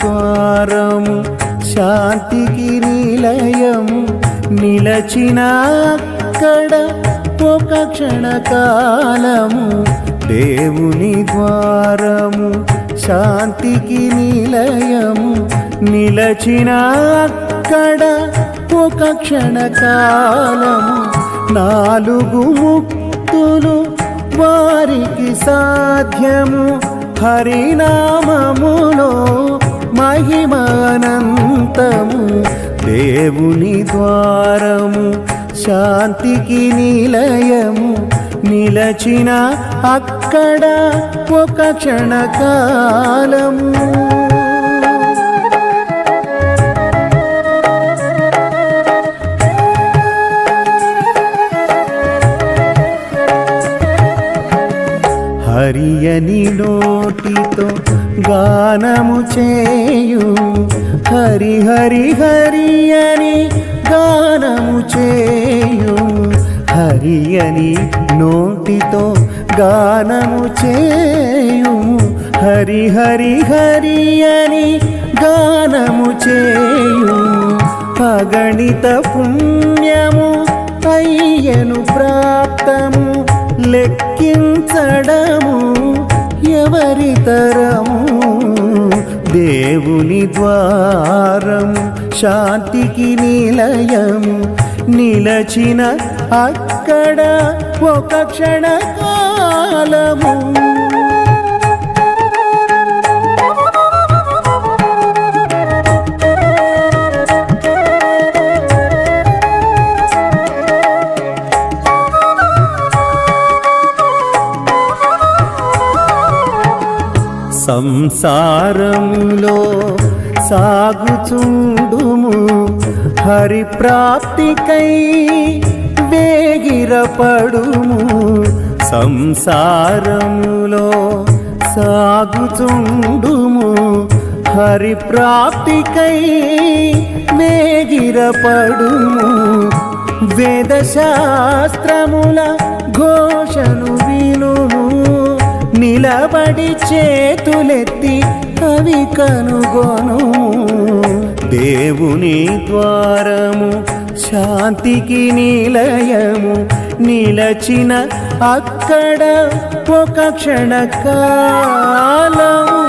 ద్వారము శాంతికి నిలయము నిలచిన అక్కడ ఒక క్షణకాలము. దేవుని ద్వారము శాంతికి నిలయము నిలచిన అక్కడ ఒక క్షణకాలము. నాలుగు ముక్తులు వారికి సాధ్యము హరినామములో శాంతికి నిలయము నిలచిన అక్కడ ఒక క్షణకాలము. హరియని నోటితో గానము చేయు హరి హరి హరి హరియని నోటితో గానము చేయు హరి హరి హరి అని గానము చేయు పగణిత పుణ్యము అయ్యను ప్రాప్తము. లెక్కించడము ఎవరి తరము. దేవుని ద్వారము శాంతికి నిలయము. నిలచిన అక్కడ ఒక క్షణకాలము. సంసారములో సాగుచుండు హరి ప్రాప్తికై వేగిరపడుము. సంసారములో సాగుచుండుము. హరి ప్రాప్తికై వేగిరపడుము. వేదశాస్త్రముల ఘోషను వినుము. నిలబడి చేతులెత్తి అవి కనుగొనుము. దేవుని ద్వారము శాంతికి నిలయము నిలచిన అక్కడ ఒక క్షణకాలము.